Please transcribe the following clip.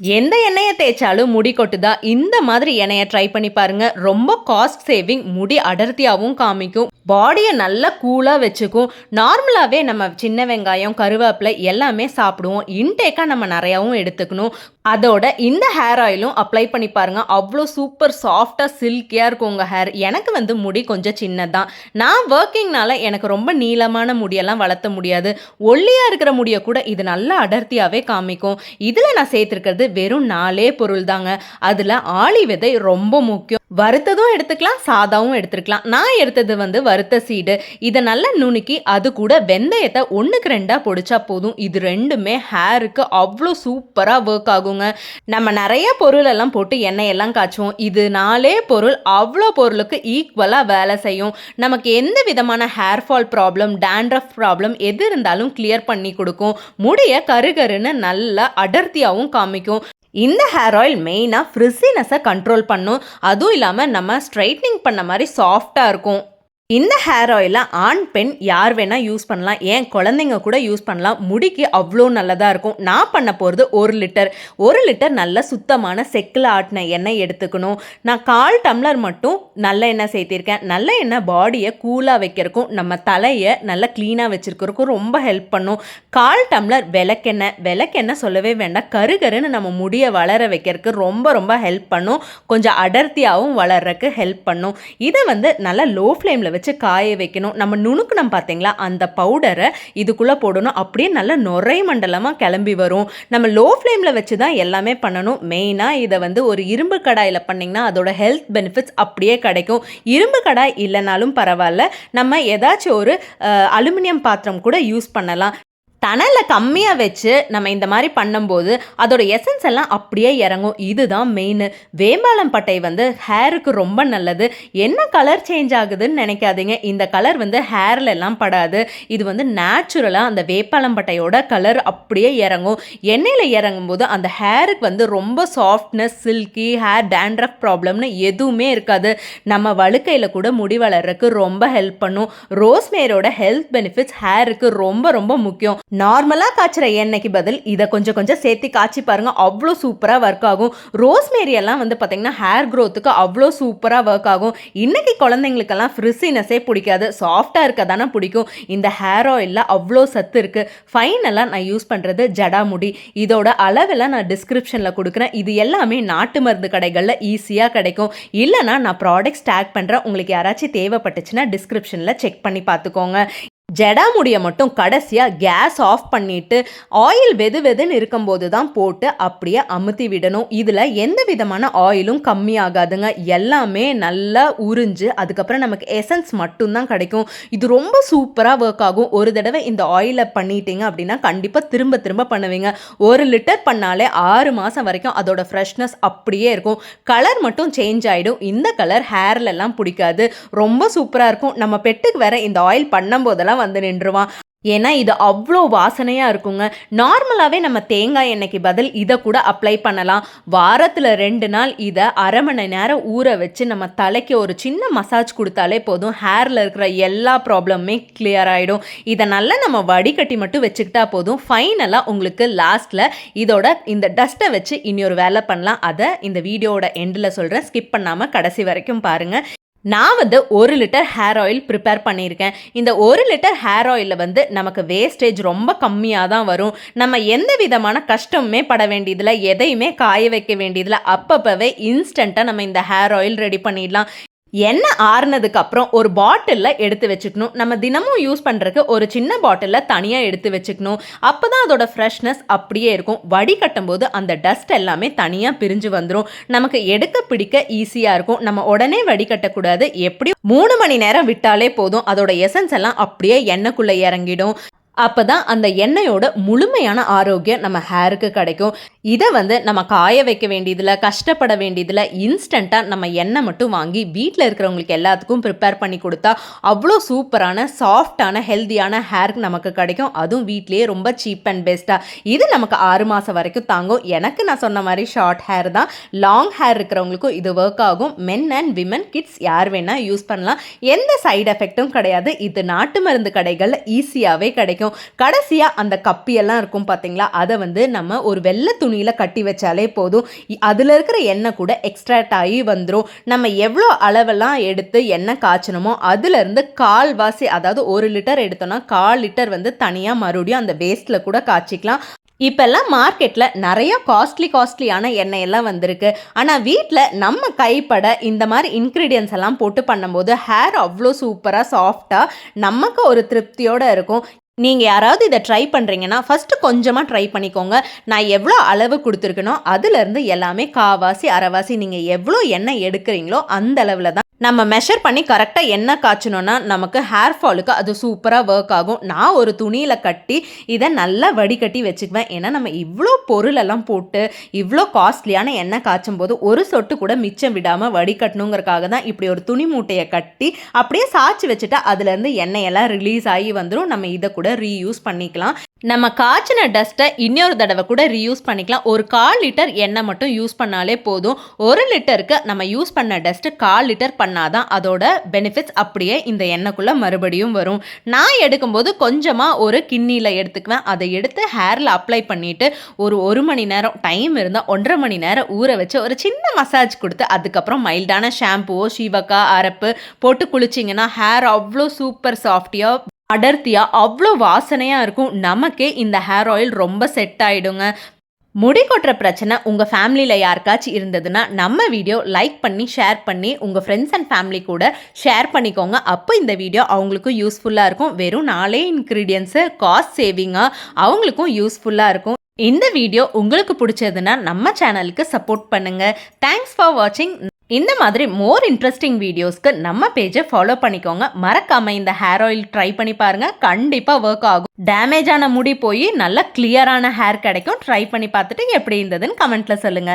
எந்த எண்ணெயை தேய்ச்சாலும் முடி கொட்டுதா? இந்த மாதிரி எண்ணெயை ட்ரை பண்ணி பாருங்க. ரொம்ப காஸ்ட் சேவிங் முடி அடர்த்தியாகவும் காமிக்கும். பாடியை நல்லா கூலாக வச்சுக்கும். நார்மலாகவே நம்ம சின்ன வெங்காயம் கருவேப்பிலை எல்லாமே சாப்பிடுவோம். இன்டேக்காக நம்ம நிறையாவும் எடுத்துக்கணும். அதோட இந்த ஹேர் ஆயிலும் அப்ளை பண்ணி பாருங்க. அவ்வளோ சூப்பர் சாஃப்டாக சில்கியாக இருக்கும் உங்கள் ஹேர் எனக்கு வந்து முடி கொஞ்சம் சின்னதான் நான் ஒர்க்கிங்னால எனக்கு ரொம்ப நீளமான முடியெல்லாம் வளர்த்த முடியாது. ஒல்லியாக இருக்கிற முடியை கூட இது நல்லா அடர்த்தியாகவே காமிக்கும். இதில் நான் சேர்த்துருக்கிறது வெறும் நாலே பொருள் தாங்க அதில் ஆளி விதை ரொம்ப முக்கியம். வறுத்ததும் எடுத்துக்கலாம் சாதாவும் எடுத்துருக்கலாம் நான் எடுத்தது வந்து வறுத்த சீடு. இதை நல்லா நுணுக்கி அது கூட வெந்தயத்தை ஒன்றுக்கு ரெண்டாக பொடிச்சா போதும். இது ரெண்டுமே ஹேருக்கு அவ்வளோ சூப்பராக ஒர்க் ஆகுங்க. நம்ம நிறைய பொருள் எல்லாம் போட்டு எண்ணெய் எல்லாம் காய்ச்சுவோம். இது நாலே பொருள் அவ்வளோ பொருளுக்கு ஈக்குவலாக வேலை செய்யும். நமக்கு எந்த விதமான hair fall problem dandruff problem எது இருந்தாலும் கிளியர் பண்ணி கொடுக்கும். முடிய கருகருன்னு நல்லா அடர்த்தியாகவும் காமிக்கும். இந்த ஹேர் ஆயில் மெயினாக ஃப்ரிஸினஸை கண்ட்ரோல் பண்ணும். அதுவும் இல்லாமல் நம்ம ஸ்ட்ரைட்னிங் பண்ண மாதிரி சாஃப்டாக இருக்கும். இந்த ஹேர் ஆயிலை ஆண் பெண் யார் வேணால் யூஸ் பண்ணலாம். ஏன் குழந்தைங்க கூட யூஸ் பண்ணலாம். முடிக்கு அவ்வளோ நல்லதாக இருக்கும். நான் பண்ண போகிறது ஒரு லிட்டர். ஒரு லிட்டர் நல்ல சுத்தமான செக்கில் ஆட்டின எண்ணெய் எடுத்துக்கணும். நான் கால் டம்ளர் மட்டும் நல்ல எண்ணெய் சேர்த்திருக்கேன். நல்ல எண்ணெய் பாடியை கூலாக வைக்கிறக்கும் நம்ம தலையை நல்லா க்ளீனாக வச்சுருக்கிறக்கும் ரொம்ப ஹெல்ப் பண்ணும். கால் டம்ளர் விளக்கெண்ணெய். விளக்கெண்ணெய் சொல்லவே வேண்டாம். கருகருன்னு நம்ம முடியை வளர வைக்கிறதுக்கு ரொம்ப ரொம்ப ஹெல்ப் பண்ணும். கொஞ்சம் அடர்த்தியாகவும் வளர்றதுக்கு ஹெல்ப் பண்ணும். இதை வந்து நல்லா லோ ஃப்ளேமில் வச்சு காய வைக்கணும். நம்ம நுணுக்கணும் பார்த்தீங்களா? அந்த பவுடரை இதுக்குள்ளே போடணும். அப்படியே நல்லா நுரை மண்டலமாக கிளம்பி வரும். நம்ம லோ ஃப்ளேமில் வச்சு தான் எல்லாமே பண்ணணும். மெயினாக இதை வந்து ஒரு இரும்பு கடாயில் பண்ணிங்கன்னா அதோட ஹெல்த் பெனிஃபிட்ஸ் அப்படியே கிடைக்கும். இரும்பு கடாய் இல்லைனாலும் பரவாயில்ல. நம்ம ஏதாச்சும் ஒரு அலுமினியம் பாத்திரம் கூட யூஸ் பண்ணலாம். தணலை கம்மியாக வச்சு நம்ம இந்த மாதிரி பண்ணும்போது அதோட எசன்ஸ் எல்லாம் அப்படியே இறங்கும். இதுதான் மெயின் வேம்பாளம் பட்டை வந்து ஹேருக்கு ரொம்ப நல்லது. என்ன கலர் சேஞ்ச் ஆகுதுன்னு நினைக்காதீங்க. இந்த கலர் வந்து ஹேரில் எல்லாம் படாது. இது வந்து நேச்சுரலாக அந்த வேப்பாளம் பட்டையோட கலர் அப்படியே இறங்கும். எண்ணெயில் இறங்கும் போது அந்த ஹேருக்கு வந்து ரொம்ப சாஃப்ட்னஸ் சில்கி ஹேர் டேண்ட்ரஃப் ப்ராப்ளம்னு எதுவுமே இருக்காது. நம்ம வழுக்கையில் கூட முடி வளர்றதுக்கு ரொம்ப ஹெல்ப் பண்ணும். ரோஸ்மேரோட ஹெல்த் பெனிஃபிட்ஸ் ஹேருக்கு ரொம்ப ரொம்ப முக்கியம். நார்மலாக காய்ச்சிற எண்ணெய்க்கு பதில் இதை கொஞ்சம் கொஞ்சம் சேர்த்து காய்ச்சி பாருங்கள் அவ்வளோ சூப்பராக ஒர்க் ஆகும். ரோஸ்மேரி எல்லாம் வந்து பார்த்திங்கன்னா ஹேர் க்ரோத்துக்கு அவ்வளோ சூப்பராக ஒர்க் ஆகும். இன்றைக்கி குழந்தைங்களுக்கெல்லாம் ஃப்ரிஸினஸே பிடிக்காது. சாஃப்டாக இருக்க தானே பிடிக்கும். இந்த ஹேர் ஆயிலில் அவ்வளோ சத்து இருக்குது ஃபைனலாக நான் யூஸ் பண்ணுறது ஜடாமுடி. இதோட அளவெல்லாம் நான் டிஸ்கிரிப்ஷனில் கொடுக்குறேன். இது எல்லாமே நாட்டு மருந்து கடைகளில் ஈஸியாக கிடைக்கும். இல்லைனா நான் ப்ராடக்ட்ஸ் டேக் பண்ணுறேன் உங்களுக்கு யாராச்சும் தேவைப்பட்டுச்சுன்னா டிஸ்கிரிப்ஷனில் செக் பண்ணி பார்த்துக்கோங்க. ஜடாமுடியை மட்டும் கடைசியாக கேஸ் ஆஃப் பண்ணிவிட்டு ஆயில் வெது வெதுன்னு இருக்கும்போது தான் போட்டு அப்படியே அமுத்தி விடணும். இதில் எந்த விதமான ஆயிலும் கம்மியாகாதுங்க. எல்லாமே நல்லா உறிஞ்சு அதுக்கப்புறம் நமக்கு எசன்ஸ் மட்டும்தான் கிடைக்கும். இது ரொம்ப சூப்பராக ஒர்க் ஆகும். ஒரு தடவை இந்த ஆயிலை பண்ணிட்டீங்க அப்படின்னா கண்டிப்பாக திரும்ப திரும்ப பண்ணுவீங்க. ஒரு லிட்டர் பண்ணாலே ஆறு மாதம் வரைக்கும் அதோட ஃப்ரெஷ்னஸ் அப்படியே இருக்கும். கலர் மட்டும் சேஞ்ச் ஆகிடும் இந்த கலர் ஹேர்லெல்லாம் பிடிக்காது. ரொம்ப சூப்பராக இருக்கும். நம்ம பெட்டுக்கு வேற இந்த ஆயில் பண்ணும்போதெல்லாம் வந்து நின்றுவான். ஏன்னா இது அவ்வளோ வாசனையாக இருக்குங்க. நார்மலாகவே நம்ம தேங்காய் எண்ணெய்க்கு பதில் இதை கூட அப்ளை பண்ணலாம். வாரத்தில் ரெண்டு நாள் இதை அரை மணி நேரம் ஊற வச்சு நம்ம தலைக்கு ஒரு சின்ன மசாஜ் கொடுத்தாலே போதும். ஹேரில் இருக்கிற எல்லா ப்ராப்ளமுமே கிளியர் ஆகிடும் இதை நல்லா நம்ம வடிகட்டி மட்டும் வச்சுக்கிட்டா போதும். ஃபைனலாக உங்களுக்கு லாஸ்ட்டில் இதோட இந்த டஸ்ட்டை வச்சு இனி ஒரு வேலை பண்ணலாம். அதை இந்த வீடியோட எண்டில் சொல்கிறேன் ஸ்கிப் பண்ணாமல் கடைசி வரைக்கும் பாருங்கள் நான் வந்து ஒரு லிட்டர் ஹேர் ஆயில் ப்ரிப்பேர் பண்ணியிருக்கேன். இந்த ஒரு லிட்டர் ஹேர் ஆயிலில் வந்து நமக்கு வேஸ்டேஜ் ரொம்ப கம்மியாக தான் வரும். நம்ம எந்த விதமான கஷ்டமுமே பட வேண்டியதில்லை எதையுமே காய வைக்க வேண்டியதில்லை. அப்பப்போவே இன்ஸ்டண்ட்டாக நம்ம இந்த ஹேர் ஆயில் ரெடி பண்ணிடலாம். எண்ணெய் ஆறுனதுக்கு அப்புறம் ஒரு பாட்டிலில் எடுத்து வச்சுக்கணும். நம்ம தினமும் யூஸ் பண்ணுறதுக்கு ஒரு சின்ன பாட்டிலில் தனியாக எடுத்து வச்சுக்கணும். அப்போ தான் அதோட ஃப்ரெஷ்னஸ் அப்படியே இருக்கும். வடிகட்டும் போது அந்த டஸ்ட் எல்லாமே தனியாக பிரிஞ்சு வந்துடும் நமக்கு எடுக்க பிடிக்க ஈஸியாக இருக்கும். நம்ம உடனே வடிகட்டக்கூடாது எப்படி மூணு மணி நேரம் விட்டாலே போதும். அதோட எசன்ஸ் எல்லாம் அப்படியே எண்ணெய்க்குள்ளே இறங்கிடும். அப்போ தான் அந்த எண்ணெயோட முழுமையான ஆரோக்கியம் நம்ம ஹேருக்கு கிடைக்கும். இதை வந்து நம்ம காய வைக்க வேண்டியதில் கஷ்டப்பட வேண்டியதில் இன்ஸ்டண்ட்டாக நம்ம எண்ணெய் மட்டும் வாங்கி வீட்டில் இருக்கிறவங்களுக்கு எல்லாத்துக்கும் ப்ரிப்பேர் பண்ணி கொடுத்தா அவ்வளோ சூப்பரான சாஃப்டான ஹெல்த்தியான ஹேருக்கு நமக்கு கிடைக்கும். அதுவும் வீட்லேயே ரொம்ப சீப் அண்ட் பெஸ்ட்டாக இது நமக்கு ஆறு மாதம் வரைக்கும் தாங்கும். எனக்கு நான் சொன்ன மாதிரி ஷார்ட் ஹேர் தான். லாங் ஹேர் இருக்கிறவங்களுக்கும் இது ஒர்க் ஆகும். மென் அண்ட் விமன் கிட்ஸ் யார் வேணால் யூஸ் பண்ணலாம். எந்த சைடு எஃபெக்ட்டும் கிடையாது. இது நாட்டு மருந்து கடைகளில் ஈஸியாகவே கிடைக்கும். கிடைக்கும் கடைசியாக அந்த கப்பியெல்லாம் இருக்கும் பார்த்தீங்களா அதை வந்து நம்ம ஒரு வெள்ளை துணியில் கட்டி வச்சாலே போதும். அதில் இருக்கிற எண்ணெய் கூட எக்ஸ்ட்ராக்ட் ஆகி வந்துடும் நம்ம எவ்வளோ அளவெல்லாம் எடுத்து எண்ணெய் காய்ச்சணுமோ அதுலேருந்து கால்வாசி அதாவது ஒரு லிட்டர் எடுத்தோம்னா கால் லிட்டர் வந்து தனியாக மறுபடியும் அந்த வேஸ்ட்டில் கூட காய்ச்சிக்கலாம். இப்போல்லாம் மார்க்கெட்டில் நிறைய காஸ்ட்லி காஸ்ட்லியான எண்ணெய் எல்லாம் வந்திருக்கு. ஆனால் வீட்டில் நம்ம கைப்பட இந்த மாதிரி இன்க்ரீடியன்ஸ் எல்லாம் போட்டு பண்ணும்போது ஹேர் அவ்வளோ சூப்பராக சாஃப்டாக நமக்கு ஒரு திருப்தியோடு இருக்கும். நீங்கள் யாராவது இதை ட்ரை பண்ணுறீங்கன்னா ஃபஸ்ட்டு கொஞ்சமாக ட்ரை பண்ணிக்கோங்க. நான் எவ்வளோ அளவு கொடுத்துருக்கனோ அதுலேருந்து எல்லாமே காவாசி அரைவாசி நீங்கள் எவ்வளோ எண்ணெய் எடுக்கிறீங்களோ அந்த அளவில் தான் நம்ம மெஷர் பண்ணி கரெக்டாக எண்ணெய் காய்ச்சணுன்னா நமக்கு ஹேர் ஃபாலுக்கு அது சூப்பராக ஒர்க் ஆகும். நான் ஒரு துணியில் கட்டி இதை நல்லா வடிகட்டி வச்சுக்குவேன். ஏன்னா நம்ம இவ்வளோ பொருளெல்லாம் போட்டு இவ்வளோ காஸ்ட்லியான எண்ணெய் காய்ச்சும் போது ஒரு சொட்டு கூட மிச்சம் விடாமல் வடிகட்டணுங்கிறக்காக தான் இப்படி ஒரு துணி மூட்டையை கட்டி அப்படியே சாய்ச்சி வச்சுட்டா அதுலேருந்து எண்ணெயெல்லாம் ரிலீஸ் ஆகி வந்துடும் நம்ம இதை கூட ரீயூஸ் பண்ணிக்கலாம். நம்ம காய்ச்சின டஸ்ட்டை இன்னொரு தடவை கூட ரீயூஸ் பண்ணிக்கலாம். ஒரு கால் லிட்டர் எண்ணெய் மட்டும் யூஸ் பண்ணாலே போதும். ஒரு லிட்டருக்கு நம்ம யூஸ் பண்ண டஸ்ட்டு கால் லிட்டர் பண்ணாதான் அதோட பெனிஃபிட்ஸ் அப்படியே இந்த எண்ணெய்க்குள்ளே மறுபடியும் வரும். நான் எடுக்கும்போது கொஞ்சமாக ஒரு கிண்ணியில் எடுத்துக்குவேன். அதை எடுத்து ஹேரில் அப்ளை பண்ணிவிட்டு ஒரு ஒரு மணி நேரம் டைம் இருந்தால் ஒன்றரை மணி நேரம் ஊற வச்சு ஒரு சின்ன மசாஜ் கொடுத்து அதுக்கப்புறம் மைல்டான ஷாம்புவோ ஷீவக்கா அரப்பு போட்டு குளிச்சிங்கன்னா ஹேர் அவ்வளோ சூப்பர் சாஃப்டியாக அடர்த்தியாக அவ்வளோ வாசனையாக இருக்கும். நமக்கே இந்த ஹேர் ஆயில் ரொம்ப செட் ஆகிடுங்க முடி கொட்டுற பிரச்சனை உங்கள் ஃபேமிலியில் யாருக்காச்சும் இருந்ததுன்னா நம்ம வீடியோ லைக் பண்ணி ஷேர் பண்ணி உங்கள் ஃப்ரெண்ட்ஸ் அண்ட் ஃபேமிலி கூட ஷேர் பண்ணிக்கோங்க. அப்போ இந்த வீடியோ அவங்களுக்கும் யூஸ்ஃபுல்லாக இருக்கும். வெறும் நாலே இன்க்ரீடியன்ஸு காஸ்ட் சேவிங்காக அவங்களுக்கும் யூஸ்ஃபுல்லாக இருக்கும். இந்த வீடியோ உங்களுக்கு பிடிச்சதுன்னா நம்ம சேனலுக்கு சப்போர்ட் பண்ணுங்கள் தேங்க்ஸ் ஃபார் வாட்சிங் இந்த மாதிரி மோர் இன்ட்ரெஸ்டிங் வீடியோஸ்க்கு நம்ம பேஜை ஃபாலோ பண்ணிக்கோங்க. மறக்காம இந்த ஹேர் ஆயில் ட்ரை பண்ணி பாருங்க. கண்டிப்பா ஒர்க் ஆகும். டேமேஜ் ஆன முடி போய் நல்ல கிளியரான ஹேர் கிடைக்கும். ட்ரை பண்ணி பார்த்துட்டு எப்படி இருந்ததுன்னு கமெண்ட்ல சொல்லுங்க.